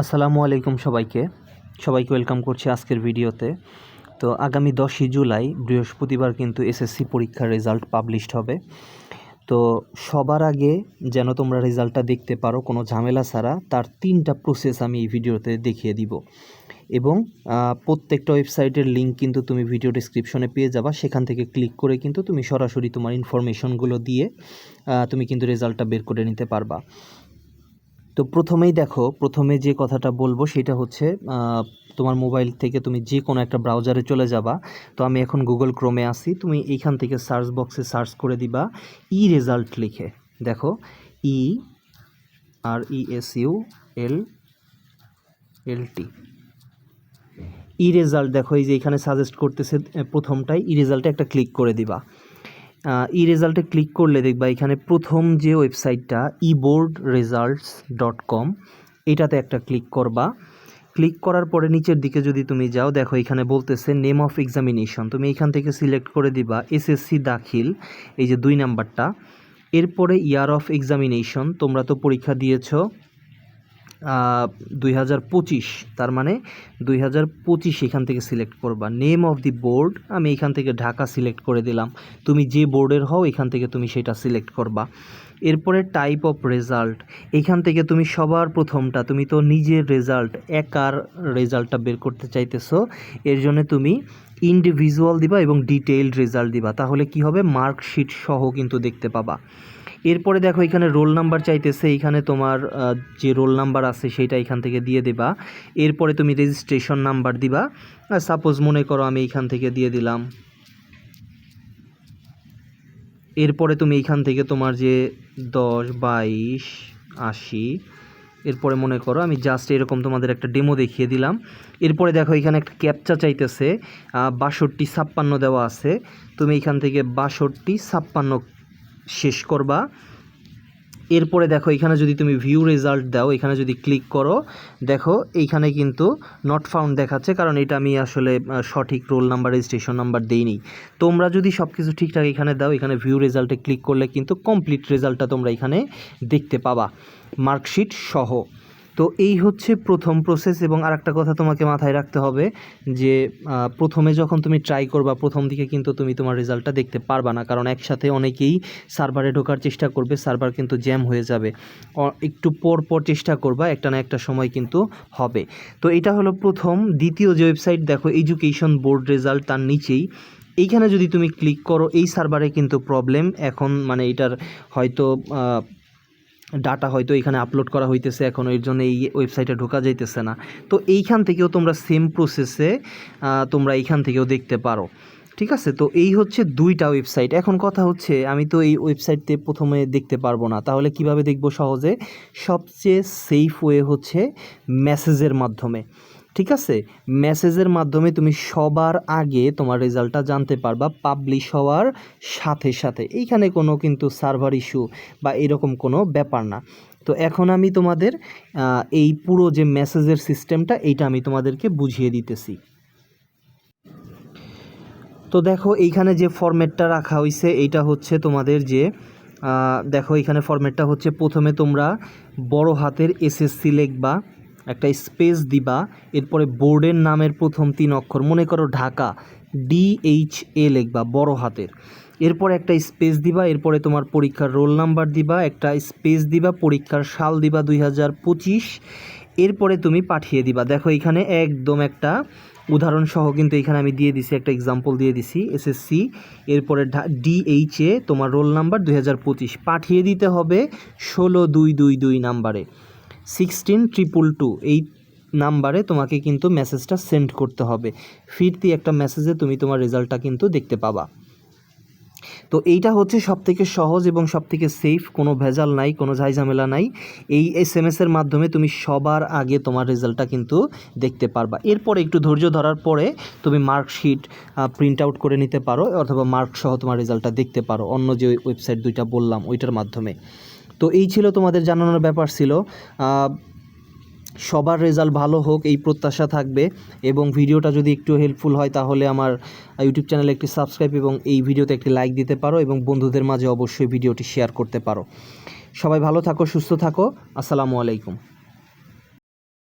আসসালামু আলাইকুম সবাইকে। সবাইকে ওয়েলকাম করছি আজকের ভিডিওতে। তো আগামী দশই জুলাই, বৃহস্পতিবার কিন্তু এসএসসি পরীক্ষার রেজাল্ট পাবলিশড হবে। তো সবার আগে যেন তোমরা রেজাল্টটা দেখতে পারো, কোনো ঝামেলা ছাড়া তার তিনটা প্রসেস আমি এই ভিডিওতে দেখিয়ে দিব। এবং প্রত্যেকটা ওয়েবসাইটের লিঙ্ক কিন্তু তুমি ভিডিও ডিসক্রিপশনে পেয়ে যাবা। সেখান থেকে ক্লিক করে কিন্তু তুমি সরাসরি তোমার ইনফরমেশনগুলো দিয়ে তুমি কিন্তু রেজাল্টটা বের করে নিতে পারবা। তো প্রথমেই দেখো, প্রথমে যে কথাটা বলব সেটা হচ্ছে তোমার মোবাইল থেকে তুমি যে কোনো একটা ব্রাউজারে চলে যাবা। তো আমি এখন গুগল ক্রোমে আসি তুমি এইখান থেকে সার্চ বক্সে সার্চ করে দিবা ই রেজাল্ট লিখে। দেখো ই R E S U L L T ই রেজাল্ট দেখো, এই যে এখানে সাজেস্ট করতেছে প্রথমটাই ই রেজাল্টে একটা ক্লিক করে দিবা। ই রেজাল্টে ক্লিক করলে দেখবা এখানে প্রথম যে ওয়েবসাইটটা e board results dot com এটাতে একটা ক্লিক করবা। ক্লিক করার পরে নিচের দিকে যদি তুমি যাও, দেখো এখানে বলতেছে নেম অফ এক্সামিনেশন তুমি এখান থেকে সিলেক্ট করে দিবা এসএসসি দাখিল, এই যে দুই নাম্বারটা এরপরে ইয়ার অফ এক্সামিনেশন তোমরা তো পরীক্ষা দিয়েছ দুই হাজার পঁচিশ, তার মানে দুই হাজার পঁচিশ এখান থেকে সিলেক্ট করবা। নেম অফ দি বোর্ড আমি এখান থেকে ঢাকা সিলেক্ট করে দিলাম। তুমি যে বোর্ডের হও, এখান থেকে তুমি সেটা সিলেক্ট করবা। এরপরে টাইপ অফ রেজাল্ট এখান থেকে তুমি সবার প্রথমটা, তুমি তো নিজের রেজাল্ট একার রেজাল্টটা বের করতে চাইতেছো, এর জন্য তুমি ইন্ডিভিজুয়াল দিবা এবং ডিটেইলড রেজাল্ট দিবা। তাহলে কি হবে? মার্কশিট সহ কিন্তু দেখতে পাবা। এরপরে দেখো, এখানে রোল নাম্বার চাইতেছে, এখানে তোমার যে রোল নাম্বার আছে সেটা এখান থেকে দিয়ে দেবা। এরপরে তুমি রেজিস্ট্রেশন নাম্বার দিবা। সাপোজ মনে করো আমি এখান থেকে দিয়ে দিলাম। এরপরে তুমি এইখান থেকে তোমার যে দশ, বাইশ, আশি, এরপরে মনে করো আমি জাস্ট এরকম তোমাদের একটা ডেমো দেখিয়ে দিলাম। এরপরে দেখো, এখানে একটা ক্যাপচা চাইতেছে বাষট্টি ছাপ্পান্ন দেওয়া আছে। তুমি এখান থেকে বাষট্টি ছাপ্পান্ন শেষ করবা। এরপরে দেখো, এখানে যদি তুমি ভিউ রেজাল্ট দাও, এখানে যদি ক্লিক করো, দেখো, এইখানে কিন্তু নট ফাউন্ড দেখাচ্ছে, কারণ এটা আমি আসলে সঠিক রোল নাম্বার রেজিস্ট্রেশন নাম্বার দিইনি। তোমরা যদি সব কিছু ঠিকঠাক এখানে দাও, এখানে ভিউ রেজাল্টে ক্লিক করলে কিন্তু কমপ্লিট রেজাল্টটা তোমরা এখানে দেখতে পাবা। মার্কশিট সহ। তো এই হচ্ছে প্রথম প্রসেস এবং আরেকটা কথা তোমাকে মাথায় রাখতে হবে যে প্রথমে যখন তুমি ট্রাই করবা, প্রথম দিকে কিন্তু তুমি তোমার রেজাল্টটা দেখতে পারবা না। কারণ একসাথে অনেকেই সার্ভারে ঢোকার চেষ্টা করবে সার্ভার কিন্তু জ্যাম হয়ে যাবে। একটু পর পর চেষ্টা করবা, একটা না একটা সময় কিন্তু হবে। তো এটা হলো প্রথম। দ্বিতীয় যে ওয়েবসাইট দেখো এডুকেশন বোর্ড রেজাল্ট তার নিচেই। এইখানে যদি তুমি ক্লিক করো, এই সার্ভারে কিন্তু প্রবলেম এখন মানে এটার হয়তো ডাটা হয়তো এখানে আপলোড করা হইতেছে, এখন এর জন্য এই ওয়েবসাইটে ঢোকা যাইতেছে না। তো এইখান থেকেও তোমরা সেম প্রসেসে তোমরা এইখান থেকেও দেখতে পারো। ঠিক আছে? তো এই হচ্ছে দুইটা ওয়েবসাইট এখন কথা হচ্ছে, আমি তো এই ওয়েবসাইটতে প্রথমে দেখতে পারব না। তাহলে কীভাবে দেখব সহজে? সবচেয়ে সেফ ওয়ে হচ্ছে মেসেজের মাধ্যমে। ঠিক আছে? মেসেজের মাধ্যমে তুমি সবার আগে তোমার রেজাল্টটা জানতে পারবা পাবলিশ হওয়ার সাথে সাথে। এইখানে কোনো কিন্তু সার্ভার ইস্যু বা এরকম কোনো ব্যাপার না। তো এখন আমি তোমাদের এই পুরো যে মেসেজের সিস্টেমটা এইটা আমি তোমাদেরকে বুঝিয়ে দিতেছি। তো দেখো, এইখানে যে ফরম্যাটটা রাখা হয়েছে এইটা হচ্ছে তোমাদের যে দেখো এখানে ফরম্যাটটা হচ্ছে প্রথমে তোমরা বড় হাতের এসএসসি লিখবা। একটা স্পেস দিবা, এরপরে বোর্ডের নামের প্রথম তিন অক্ষর, মনে করো ঢাকা ডিএইচ এ লিখবা, বড় হাতের। এরপর একটা স্পেস দিবা, এরপরে তোমার পরীক্ষার রোল নাম্বার দিবা, একটা স্পেস দিবা, পরীক্ষার সাল দিবা দুই হাজার পঁচিশ, এরপরে তুমি পাঠিয়ে দিবা। দেখো এখানে একদম একটা উদাহরণ সহ কিন্তু এখানে আমি দিয়ে দিছি, একটা এক্সাম্পল দিয়ে দিছি এসএসসি এরপরে ডিএইচ এ তোমার রোল নাম্বার দুই হাজার পঁচিশ। পাঠিয়ে দিতে হবে ষোলো দুই দুই দুই নাম্বারে। সিক্সটিন ট্রিপল টু এই নাম্বারে তোমাকে কিন্তু মেসেজটা সেন্ড করতে হবে। ফিরতি একটা মেসেজে তুমি তোমার রেজাল্টটা কিন্তু দেখতে পাবা। তো এইটা হচ্ছে সব থেকে সহজ এবং সব থেকে সেফ কোনো ভেজাল নাই, কোনো ঝাইঝামেলা নাই। এই এস এম এসের মাধ্যমে তুমি সবার আগে তোমার রেজাল্টটা কিন্তু দেখতে পারবা। এরপরে একটু ধৈর্য ধরার পরে তুমি মার্কশিট প্রিন্ট আউট করে নিতে পারো, অথবা মার্কসহ তোমার রেজাল্টটা দেখতে পারো। অন্য যে ওয়েবসাইট দুইটা বললাম, ওইটার মাধ্যমে। তো এই ছিল তোমাদের জানানোর ব্যাপার ছিল। সবার রেজাল্ট ভালো হোক, এই প্রত্যাশা থাকবে এবং ভিডিওটা যদি একটু হেল্পফুল হয় তাহলে আমার ইউটিউব চ্যানেলে একটি সাবস্ক্রাইব এবং এই ভিডিওতে একটি লাইক দিতে পারো এবং বন্ধুদের মাঝে অবশ্যই ভিডিওটি শেয়ার করতে পারো। সবাই ভালো থাকো, সুস্থ থাকো। আসসালামু আলাইকুম।